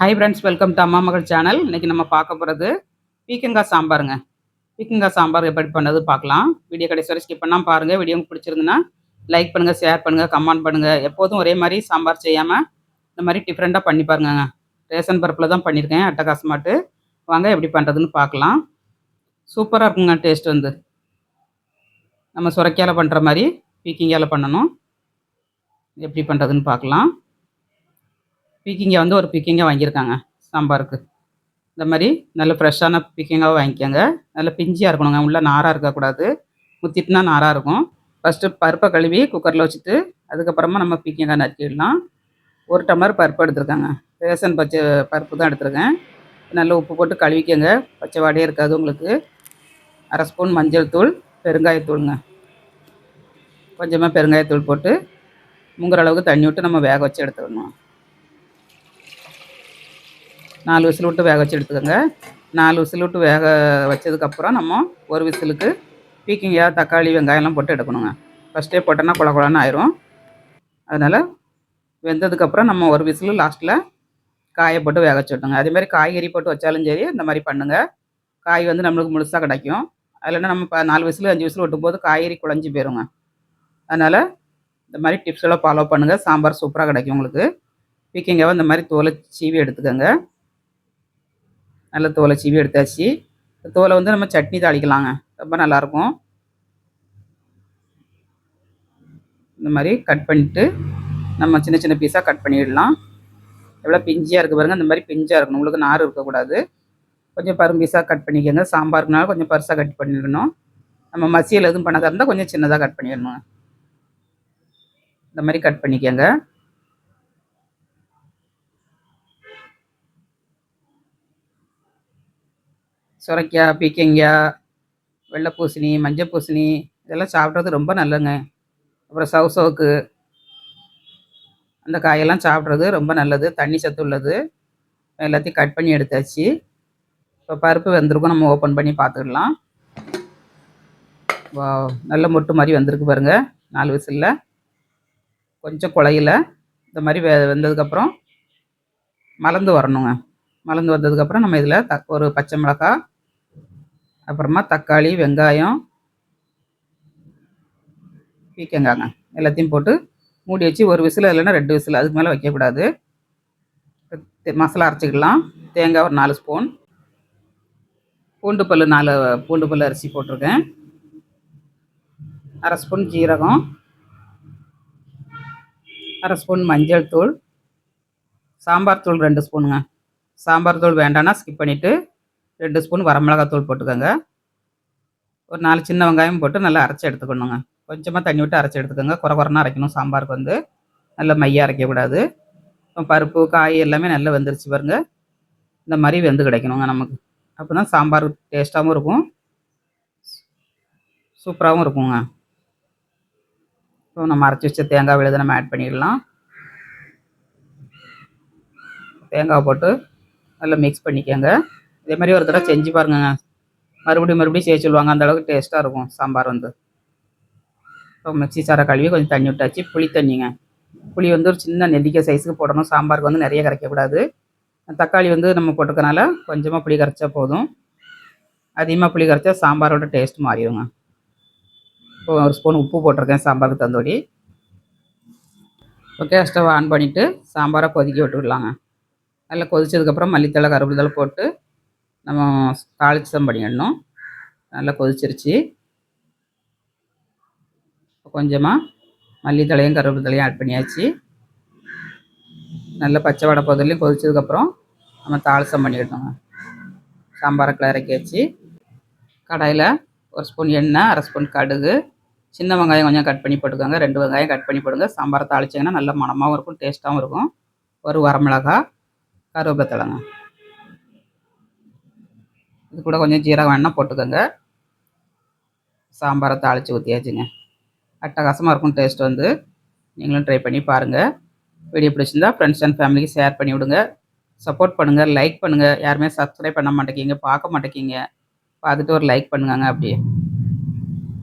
Hi friends welcome to அம்மா மகள் channel இன்றைக்கி நம்ம பார்க்க போகிறது பீக்கங்காய் சாம்பாருங்க. பீக்கங்காய் சாம்பார் எப்படி பண்ணது பார்க்கலாம். வீடியோ கடைசி வரை ஸ்கிப் பண்ணால் பாருங்கள் வீடியோ பிடிச்சிருந்துன்னா லைக் பண்ணுங்கள் ஷேர் பண்ணுங்கள் கமெண்ட் பண்ணுங்கள் எப்போதும் ஒரே மாதிரி சாம்பார் செய்யாமல் இந்த மாதிரி டிஃப்ரெண்ட்டாக பண்ணி பாருங்க ரேஷன் பருப்பில் தான் பண்ணியிருக்கேன் அட்டகாசமாட்டு வாங்க எப்படி பண்ணுறதுன்னு பார்க்கலாம். சூப்பராக இருக்குங்க டேஸ்ட் வந்து. நம்ம சுரைக்காயில் பண்ணுற மாதிரி பீக்கிங்காயில் பண்ணணும். எப்படி பண்ணுறதுன்னு பார்க்கலாம். பீக்கிங்கை வந்து ஒரு பீக்கிங்காய் வாங்கியிருக்காங்க. சாம்பாருக்கு. இந்த மாதிரி நல்ல ஃப்ரெஷ்ஷான பீக்கிங்காக வாங்கிக்கோங்க. நல்ல பிஞ்சியாக இருக்கணுங்க. உள்ளே நாராக இருக்கக்கூடாது. முத்திட்டுனா நாராக இருக்கும். ஃபஸ்ட்டு பருப்பை கழுவி குக்கரில் வச்சுட்டு அதுக்கப்புறமா நம்ம பீக்கிங்காய் நறுக்கிடலாம். ஒரு டம்ளர் பருப்பு எடுத்துருக்காங்க. ரேசன் பச்சை பருப்பு தான் எடுத்துருக்கேன். நல்லா உப்பு போட்டு கழுவிக்கோங்க. பச்சை வாடையே இருக்காது உங்களுக்கு. அரை ஸ்பூன் மஞ்சள் தூள் பெருங்காயத்தூளுங்க கொஞ்சமாக பெருங்காயத்தூள் போட்டு முங்குற அளவுக்கு தண்ணி விட்டு நம்ம வேக வச்சு எடுத்துக்கணும் நாலு விசில் விட்டு வேக வச்சு எடுத்துக்கோங்க. நாலு விசில் விட்டு வேக வச்சதுக்கப்புறம் நம்ம ஒரு விசிலுக்கு பீக்கிங்காய் தக்காளி வெங்காயம்லாம் போட்டு எடுக்கணுங்க. ஃபஸ்ட்டே போட்டோன்னா குழ குழன்னு ஆயிரும். அதனால் வெந்ததுக்கப்புறம் நம்ம ஒரு விசிலு லாஸ்ட்டில் காயை போட்டு வேக வச்சு விட்டுங்க அதேமாதிரி காய்கறி போட்டு வச்சாலும் சரி இந்த மாதிரி பண்ணுங்கள் காய் வந்து நம்மளுக்கு முழுசாக கிடைக்கும். அதில் நம்ம இப்போ நாலு விசில் அஞ்சு விசில் விட்டும்போது காய்கறி குழஞ்சி போயிருங்க. அதனால் இந்த மாதிரி டிப்ஸ் எல்லாம் ஃபாலோ பண்ணுங்கள் சாம்பார் சூப்பராக கிடைக்கும் உங்களுக்கு. பீக்கிங்காவை இந்த மாதிரி தோலை சீவி எடுத்துக்கோங்க. நல்ல தோலை சீவி எடுத்தாச்சு. தோலை வந்து நம்ம சட்னி தாளிக்கலாங்க. ரொம்ப நல்லாயிருக்கும் இந்த மாதிரி கட் பண்ணிட்டு நம்ம சின்ன சின்ன பீஸாக கட் பண்ணிடலாம். எவ்வளோ பிஞ்சியாக இருக்குது பாருங்கள் இந்த மாதிரி பிஞ்சாக இருக்கணும். உங்களுக்கு நார் இருக்கக்கூடாது. கொஞ்சம் பரும் பீஸாக கட் பண்ணிக்கோங்க. சாம்பாருக்குனால கொஞ்சம் பருசாக கட் பண்ணிடணும். நம்ம மசியல் எதுவும் பண்ணதாக இருந்தால் கொஞ்சம் சின்னதாக கட் பண்ணிடணும். இந்த மாதிரி கட் பண்ணிக்கோங்க. சுரைக்காய் பீக்கங்காய் வெள்ளை பூசணி மஞ்சள் பூசணி இதெல்லாம் சாப்பிட்றது ரொம்ப நல்லதுங்க அப்புறம் சவுசவுக்கு அந்த காயெல்லாம் சாப்பிட்றது ரொம்ப நல்லது. தண்ணி சத்து உள்ளது. எல்லாத்தையும் கட் பண்ணி எடுத்தாச்சு. இப்போ பருப்பு வெந்திருக்கும். நம்ம ஓப்பன் பண்ணி பார்த்துக்கலாம். நல்ல மொட்டு மாதிரி வந்திருக்கு பாருங்கள் நாலு விசிலில். கொஞ்சம் குழையில. இந்த மாதிரி வெ வெந்ததுக்கப்புறம் மலர்ந்து வரணுங்க. மலர்ந்து வந்ததுக்கப்புறம் நம்ம இதில் த ஒரு பச்சை மிளகாய் அப்புறமா தக்காளி வெங்காயம் பீக்கங்காங்க எல்லாத்தையும் போட்டு மூடி வச்சு ஒரு விசில் இல்லைன்னா ரெண்டு விசில் அதுக்கு மேலே வைக்கக்கூடாது. மசாலா அரைச்சிக்கலாம். தேங்காய் ஒரு நாலு ஸ்பூன். பூண்டு பல் நாலு பூண்டு பல் அரிசி போட்டிருக்கேன். அரை ஸ்பூன் ஜீரகம். அரை ஸ்பூன் மஞ்சள் தூள். சாம்பார் தூள் ரெண்டு ஸ்பூனுங்க. சாம்பார் தூள் வேண்டாம்னா ஸ்கிப் பண்ணிவிட்டு ரெண்டு ஸ்பூன் வரமிளகாத்தூள் போட்டுக்கோங்க. ஒரு நாலு சின்ன வெங்காயம் போட்டு நல்லா அரைச்சி எடுத்துக்கணுங்க. கொஞ்சமாக தண்ணி விட்டு அரைச்சி எடுத்துக்கோங்க. குறை குறைனா அரைக்கணும் சாம்பாருக்கு வந்து. நல்லா மையாக அரைக்கக்கூடாது. பருப்பு காய் எல்லாமே நல்லா வெந்துருச்சு பாருங்க. இந்த மாதிரி வெந்து கிடைக்கணுங்க நமக்கு. அப்போ தான் சாம்பார் டேஸ்ட்டாகவும் இருக்கும். சூப்பராகவும் இருக்குங்க. இப்போ நம்ம அரைச்சி வச்ச தேங்காய் விழுது நம்ம ஆட் பண்ணிடலாம். தேங்காய் போட்டு நல்லா மிக்ஸ் பண்ணிக்கோங்க. இதே மாதிரி ஒரு தடவை செஞ்சு பாருங்க. மறுபடியும் மறுபடியும் செய்ய சொல்லுவாங்க. அந்த அளவுக்கு டேஸ்ட்டாக இருக்கும் சாம்பார் வந்து. இப்போ மிக்சி சாரை கழுவி கொஞ்சம் தண்ணி விட்டாச்சு. புளி தண்ணிங்க. புளி வந்து ஒரு சின்ன நெல்லிக்காய் சைஸுக்கு போடணும். சாம்பாருக்கு வந்து நிறைய கரைக்கக்கூடாது. தக்காளி வந்து நம்ம போட்டுக்கனால கொஞ்சமாக புளி கரைச்சா போதும். அதிகமாக புளி கரைச்சா சாம்பாரோட டேஸ்ட் மாறிடுங்க. இப்போ ஒரு ஸ்பூன் உப்பு போட்டிருக்கேன் சாம்பாருக்கு தந்தோடி ஓகே ஸ்டவ் ஆன் பண்ணிவிட்டு சாம்பாரை கொதிக்க விட்டுவிடலாங்க நல்லா கொதிச்சதுக்கப்புறம் மல்லித்தலை கருவேப்பிலை போட்டு நம்ம தாளிச்சம் பண்ணிடணும். நல்லா கொதிச்சிருச்சு. கொஞ்சமாக மல்லித்தலையும் கருவேப்பிலையும் ஆட் பண்ணியாச்சு. நல்லா பச்சை வடை பகுதியிலையும் கொதிச்சதுக்கப்புறம் நம்ம தாளிசம் பண்ணிடணுங்க சாம்பாரை கிளறக்கி வச்சு கடாயில் ஒரு ஸ்பூன் எண்ணெய் அரை ஸ்பூன் கடுகு சின்ன வெங்காயம் கொஞ்சம் கட் பண்ணி போட்டுக்கோங்க. ரெண்டு வெங்காயம் கட் பண்ணி போடுங்க. சாம்பாரை தாளிச்சிங்கன்னா நல்ல மனமாகவும் இருக்கும் டேஸ்ட்டாகவும் இருக்கும். ஒரு வரமிளகா கருவேப்பிலை தலைங்க இது கூட கொஞ்சம் ஜீரகம் வேணால் போட்டுக்கோங்க. சாம்பாரை தாளித்து ஊற்றியாச்சுங்க அட்டகாசமாக இருக்கும் டேஸ்ட் வந்து. நீங்களும் ட்ரை பண்ணி பாருங்கள் வீடியோ பிடிச்சிருந்தா ஃப்ரெண்ட்ஸ் அண்ட் ஃபேமிலிக்கு ஷேர் பண்ணி விடுங்க. சப்போர்ட் பண்ணுங்கள் லைக் பண்ணுங்கள் யாருமே சப்ஸ்கிரைப் பண்ண மாட்டேங்கிங்க பார்க்க மாட்டேங்கிங்க. பார்த்துட்டு ஒரு லைக் பண்ணுங்க அப்படியே.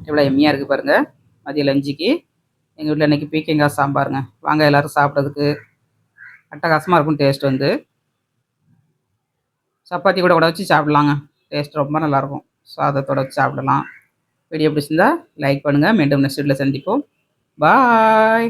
எவ்வளோ எம்மியாக இருக்குது பாருங்கள் மதிய லஞ்சுக்கு. எங்கள் வீட்டில் இன்றைக்கி பீக்கங்காய் சாம்பாருங்க. வாங்க எல்லோரும் சாப்பிட்றதுக்கு. அட்டகாசமாக இருக்கும் டேஸ்ட் வந்து. சப்பாத்தி கூட கூட வச்சு சாப்பிட்லாங்க. டேஸ்ட் ரொம்ப நல்லாயிருக்கும் சாதத்தோட வச்சு சாப்பிடலாம். வீடியோ பிடிச்சிருந்தா லைக் பண்ணுங்கள் மீண்டும் நெக்ஸ்ட் வீட்டில் சந்திப்போம். பாய்